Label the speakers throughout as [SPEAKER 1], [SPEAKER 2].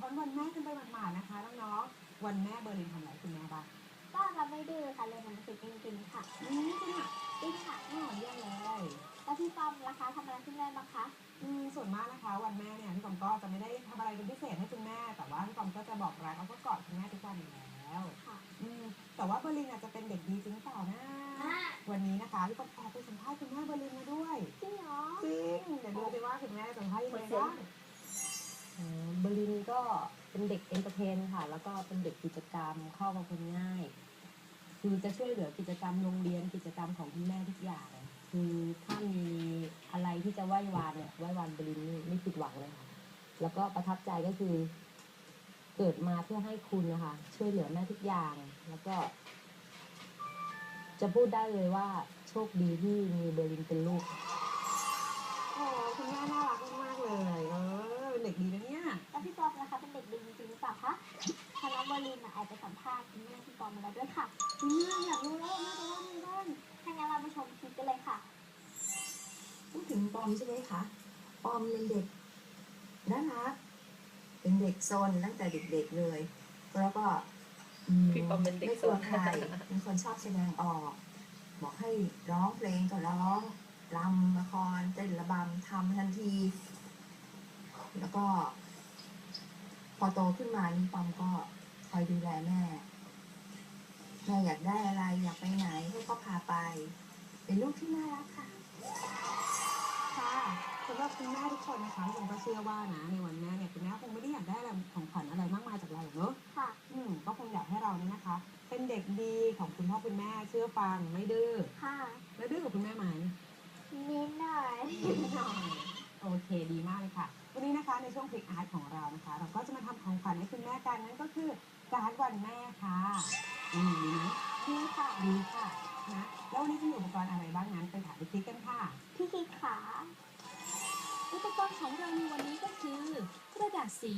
[SPEAKER 1] พ้นวันแม่กันไปหมาดๆนะคะน้องๆวันแม่เบอร์ลินทำอะไรคุณแม่บ้าง
[SPEAKER 2] ก็เราไม่ดื้อค่ะเรียนหนังสือเก่งๆค่ะ
[SPEAKER 1] อืมจริงอะ
[SPEAKER 2] จริงค่ะ
[SPEAKER 1] อ๋อเยี่ยมเลย
[SPEAKER 2] แล้วพี่ปอมล่ะคะทำอะไรคุณแม่บ้างคะ
[SPEAKER 1] อืมส่วนมากนะคะ วันแม่เนี่ยพี่ปอมก็จะไม่ได้ทำอะไรเป็นพิเศษให้คุณแม่ แต่ว่าพี่ปอมก็จะบอกรักแล้วก็กอดคุณแม่ทุกวันอยู่แล้ว
[SPEAKER 2] ค่ะ
[SPEAKER 1] อืมแต่ว่าเบอร์ลินอาจจะเป็นเด็กดีจริงหรือเปล่านะวันนี้นะคะพี่ปอมแอบไปสัมภาษณ์คุณแม่เบอร์ลินมาด้วย
[SPEAKER 2] จริงเหรอ
[SPEAKER 1] จริงเดี๋ยวดูสิว่าคุณแม่สัมภาษณ์ยังไงบ้าง
[SPEAKER 3] เอ่อเบร์ลินก็เป็นเด็กเอนเตอร์เทนค่ะ แล้วก็เป็นเด็กกิจกรรมเข้ากับคนง่าย คือจะช่วยเหลือกิจกรรมโรงเรียนกิจกรรมของคุณแม่ทุกอย่าง คือถ้ามีอะไรที่จะไหว้วานเนี่ยไหว้วานเบร์ลินไม่ผิดหวังเลยค่ะ แล้วก็ประทับใจก็คือ เกิดมาเพื่อให้คุณนะคะช่วยเหลือแม่ทุกอย่าง แล้วก็ จะพูดได้เลยว่าโชคดีที่มีเบอร์ลินเป็นลูก
[SPEAKER 1] โอ้คุณแม่น่ารักมากๆเลย
[SPEAKER 2] แล้วพี่ปอมนะคะเป็นเด็กดีจริงๆหรือเปล่าคะคณะวอลลินน่ะแอบไปสัมภาษณ์คุณแม่พี่ปอมมาแล้วด้วยค่ะ
[SPEAKER 1] อืมอยากรู้แล้วแม่จะว่าไงบ้าง
[SPEAKER 2] ถ้างั้นเราไปชมคลิปกันเลยค่ะ
[SPEAKER 4] พูดถึงปอมใช่ไหมคะ ปอมเป็นเด็กน่ารัก เป็นเด็กซนตั้งแต่เด็กๆเลย แล้วก็อื
[SPEAKER 3] พี่ปอมเป็นเด็ก
[SPEAKER 4] ไม่กลัว
[SPEAKER 3] ซน
[SPEAKER 4] ใครเป็นคนชอบแสดงออก บอกให้ร้องเพลงก็ร้องรำละครเต้นระบำทำทันที แล้วก็ พอโตขึ้นมานี่ปอมก็คอยดูแลแม่ แม่อยากได้อะไรอยากไปไหนเขาก็พาไป เป็นลูกที่น่ารักค่ะ
[SPEAKER 1] ค่ะสำหรับคุณแม่ทุกคนนะคะผมก็เชื่อว่านะในวันแม่เนี่ยคุณแม่คงไม่ได้อยากได้อะไรของขวัญอะไรมากมายจากเราหรอกเนอะ
[SPEAKER 2] ค่ะ
[SPEAKER 1] อืมก็คงอยากให้เราเนี่ยนะคะ เป็นเด็กดีของคุณพ่อคุณแม่เชื่อฟังไม่ดื้อ
[SPEAKER 2] ค่ะ
[SPEAKER 1] แล้วดื้อกับคุณแม่ไหม
[SPEAKER 2] นิดหน่อย
[SPEAKER 1] นิดหน่อยโอ เคดีมากเลยค่ะ วันนี้นะคะในช่วงคลิกอาร์ตของเรานะคะ เราก็จะมาทำของขวัญให้คุณแม่กันนั่นก็คือการ์ดวันแม่ค่ะอืมดีไหม
[SPEAKER 2] นี่ค่ะ
[SPEAKER 1] ดีค่ะนะแล้ววันนี้จะมีอุปกรณ์อะไรบ้างนั้นไปถามพี่คลิกกันค่ะ
[SPEAKER 2] พี่คิดขา
[SPEAKER 5] อุปกรณ์ของเราในวันนี้ก็คือกระดาษสี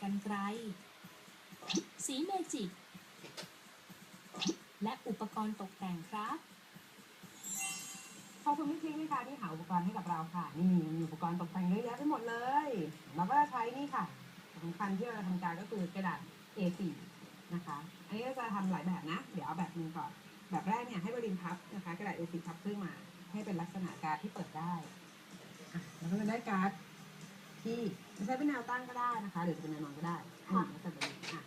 [SPEAKER 5] กันไกรสีเมจิก และอุปกรณ์ตกแต่งครับ
[SPEAKER 1] ข อบคุณพี่คลิกนะคะที่หาอุปกรณ์ให้กับเราค่ะ นี่มีอุปกรณ์ตกแต่งเยอะแยะไปหมดเลย เราก็จะใช้นี่ค่ะสำคัญที่เราจะทำการก็คือกระดาษ A4 นะคะ อันนี้เราจะทำหลายแบบนะ เดี๋ยวเอาแบบนึงก่อน แบบแรกเนี่ยให้บรินพับนะคะ กระดาษ A4 พับขึ้นมาให้เป็นลักษณะการ์ดที่เปิดได้แล้วก็จะได้การ์ดที่จะใช้เป็นแนวตั้งก็ได้นะคะ หรือจะเป็นแนวนอนก็ได้อืมแล้วแต่บรินอะ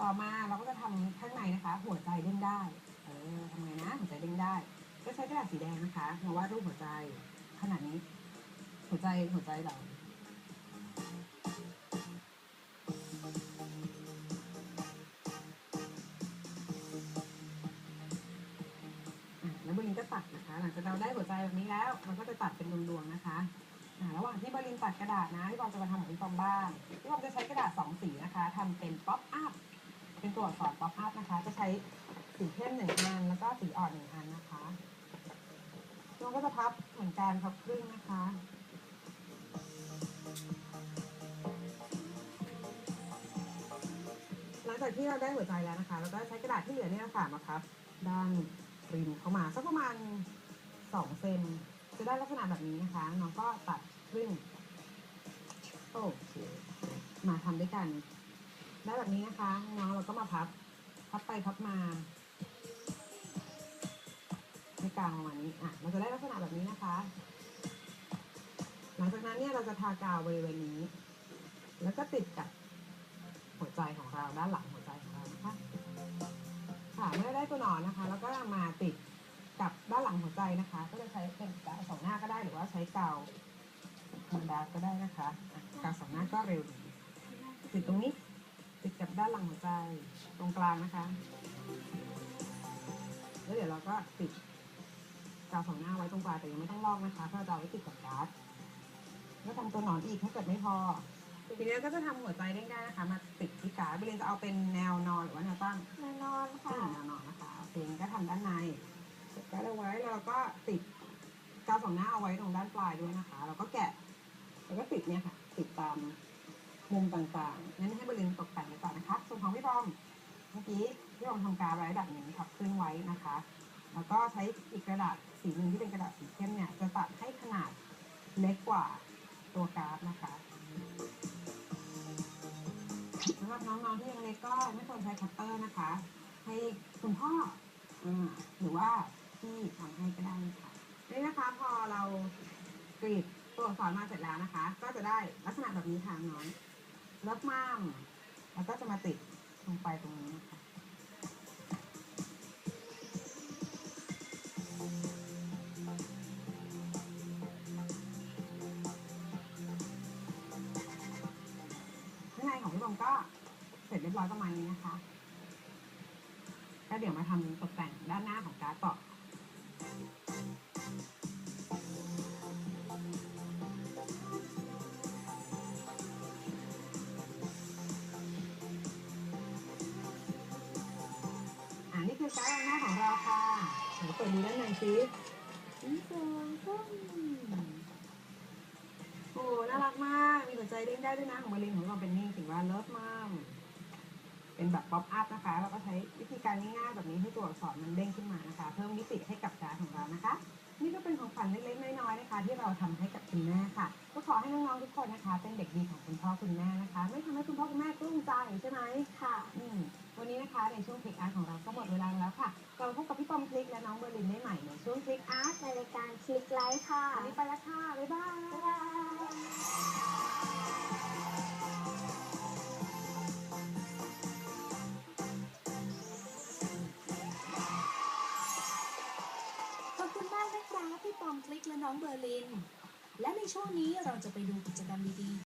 [SPEAKER 1] ต่อมาเราก็จะทำข้างในนะคะ หัวใจเด้งได้ เออทำไงนะ หัวใจเด้งได้ ก็ใช้กระดาษสีแดงนะคะมาวาดรูปหัวใจขนาดนี้ หัวใจหัวใจเราอะแล้วบรินก็ตัดนะคะ หลังจากเราได้หัวใจแบบนี้แล้ว มันก็จะตัดเป็นดวงๆนะคะะระหว่างที่บรินตัดกระดาษนะพี่บอมจะมาทำของพี่บอมบ้างพี่บอมจะใช้กระดาษสองสีนะคะทำเป็นป๊อปอัพเป็นตัวอักษรป๊อปอัพนะคะ จะใช้ สีเข้มหนึ่งอันแล้วก็สีอ่อนหนึ่งอันนะคะพี่บอมก็จะพับเหมือนกันพับครึ่งนะคะหลังจากที่เราได้หัวใจแล้วนะคะ เราก็ใช้กระดาษที่เหลือเนี่ยค่ะมาพับด้านริมเข้ามาสักประมาณสองเซนจะได้ลักษณะแบบนี้นะคะน้องก็ตัดครึ่งโอเคมาทำด้วยกัน ได้แบบนี้นะคะน้องเราก็มาพับ พับไปพับมา ในกลางประมาณนี้อะเราจะได้ลักษณะแบบนี้นะคะ หลังจากนั้นเนี่ยเราจะทากาวบริเวณนี้ แล้วก็ติดกับหัวใจของเราด้านหลังหัวใจของเรานะคะค่ะเมื่อได้ตัวหนอนนะคะ แล้วก็มาติดกับด้านหลังหัวใจนะคะ ก็จะใช้เป็นกาวสองหน้าก็ได้หรือว่าใช้กาวธรรมดาก็ได้นะคะะกาวสองหน้าก็เร็วดีติดตรงนี้ติดกับด้านหลังหัวใจตรงกลางนะคะ แล้วเดี๋ยวเราก็ติด กาวสองหน้าไว้ตรงกลางแต่ยังไม่ต้องลอกนะคะเพราะเราจะเอาไว้ติดกับการ์ดแล้วทำตัวหนอนอีกถ้าเกิดไม่พอทีนี้ก็จะทำหัวใจได้ง่ายๆนะคะ มาติดที่การ์ดบริเวณจะเอาเป็นแนวนอนหรือว่าแนวตั้ง
[SPEAKER 2] แน่นอน
[SPEAKER 1] ก็
[SPEAKER 2] ค่ะ
[SPEAKER 1] แนวนอนนะคะโอเคงั้นก็ทำด้านในเสร็จการ์ดเอาไว้แล้วเราก็ติดกาวสองหน้าเอาไว้ตรงด้านปลายด้วยนะคะเราก็แกะ แล้วก็ติดเนี่ยค่ะ ติดตามมุมต่างๆงั้นให้บริเวณตกแต่งไปก่อนนะคะส่วนของพี่บอมเมื่อกี้พี่บอมทำการดไว้แบบนี้ทับครึ่งไว้นะคะ แล้วก็ใช้อีกกระดาษสีหนึ่งที่เป็นกระดาษสีเข้มเนี่ยจะตัดให้ขนาดเล็กกว่าตัวการาฟนะคะสำหรับน้องๆที่ยังเล็กก็ไม่ควรใช้คัตเตอร์นะคะ ให้คุณพ่ออหรือว่าที่ทำให้ก็ได้ค่ะนี่นะคะพอเรากรีดตัวอักษรมาเสร็จแล้วนะคะ ก็จะได้ลักษณะแบบนี้ค่ะน้องเลิฟมามแล้วก็จะมาติดลงไปตรงนี้นะคะ สร็จเรียบร้อยประมาณนี้นะคะก็เดี๋ยวมาทำตกแต่งด้านหน้าของการ์ดต่ออ่านี่คือการ์ดด้านหน้าของเราค่ะเดี๋ยวเปิดดูด้านในซิสีสวยส้มโอ้ น่ารักมาก มีหัวใจเด้งได้ด้วยนะของบรินของเราเป็นนี่ถือว่าเลิฟมาก เป็นแบบป๊อปอัพนะคะแล้วก็ใช้วิธีการง่ายๆแบบนี้ให้ตัวอักษรมันเด้งขึ้นมานะคะ เพิ่มมิติให้กับการดของเรานะคะ นี่ก็เป็นของขวัญเล็กๆน้อยๆนะคะ ที่เราทำให้กับคุณแม่ค่ะ ก็ขอให้น้องๆทุกคนนะคะ เป็นเด็กดีของคุณพ่อคุณแม่นะคะ ไม่ทำให้คุณพ่อคุณแม่กลุ้มใจใช่ไหม
[SPEAKER 2] ค่ะ
[SPEAKER 1] อืมวันนี้นะคะในช่วงคลิกอาร์ตของเราก็หมดเวลาแล้วค่ะเราพบกับพี่ปอมคลิกและน้องเบอร์ลินได้ใหม่ในช่วงคลิกอาร์ต
[SPEAKER 2] ในรายการคลิกไลค์ค่ะ
[SPEAKER 1] วันนี้ไปแล้วค่ะบ๊ายบาย
[SPEAKER 5] และในช่วงนี้เราจะไปดูกิจกรรมดีๆ